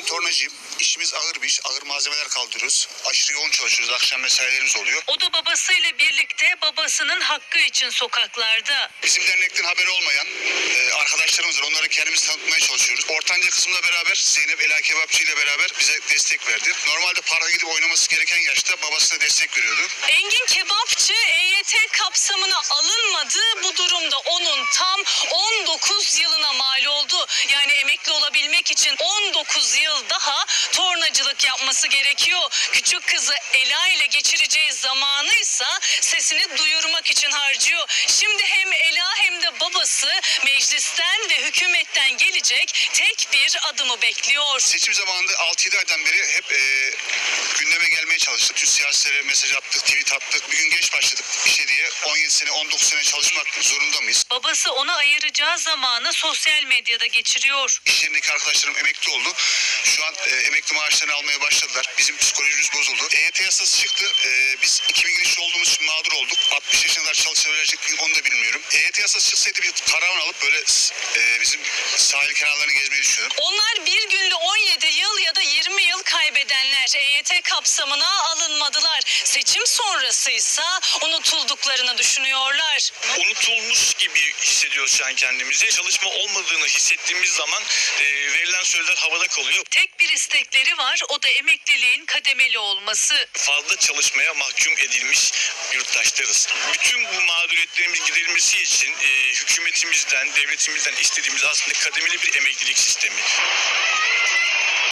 Ben tornacıyım. İşimiz ağır bir iş. Ağır malzemeler kaldırıyoruz. Aşırı yoğun çalışıyoruz. Akşam mesailerimiz oluyor. O da babasıyla birlikte babasının hakkı için sokaklarda. Bizim dernekten haberi olmayan e, arkadaşlarımız var. Onları kendimiz tanıtmaya çalışıyoruz. Ortanca kısımla beraber Zeynep Ela Kebapçı ile beraber bize destek verdi. Normalde parka gidip oynaması gereken yaşta babasına destek veriyordu. Engin Kebapçı EYT kapsamına alınmadı. Bu durumda onun tam 19 olabilmek için 19 yıl daha tornacılık yapması gerekiyor. Küçük kızı Ela ile geçireceği zamanı ise sesini duyurmak için harcıyor. Meclisten ve hükümetten gelecek tek bir adımı bekliyor. Seçim zamanında 6-7 aydan beri hep e, gündeme gelmeye çalıştık. Tüm siyasetlere mesaj attık, tweet attık. Bir gün geç başladık bir şey diye. 17 sene, 19 sene çalışmak zorunda mıyız? Babası ona ayıracağı zamanı sosyal medyada geçiriyor. İş yerindeki arkadaşlarım emekli oldu. Şu an e, emekli maaşlarını almaya başladılar. Bizim psikolojimiz bozuldu. EYT yasası çıktı. E, biz 2000 girişli olduğumuz için mağdur olduk. 60 yaşına kadar çalışabilecek miyim onu da bilmiyorum. EYT yasası çıksaydı bir karavan alıp böyle e, bizim sahil kenarlarını gezmeyi düşünüyorum. Onlar bir günlü 17 yıl ya da 20 yıl kaybedenler EYT kapsamına alınmadılar. Seçim sonrasıysa unutulduklarını düşünüyorlar. unutulmuş gibi hissediyoruz şu an kendimizi. Çalışma olmadığını hissettiğimiz zaman e, verilen sözler havada kalıyor. Tek bir istekleri var o da emekliliğin kademeli olması. Fazla çalışmaya mahkum edilmiş yurttaşlarız. Bütün bu mağduriyetlerimiz giderilmesi için e, hükümetimizden, devletimizden istediğimiz aslında kademeli bir emeklilik sistemi.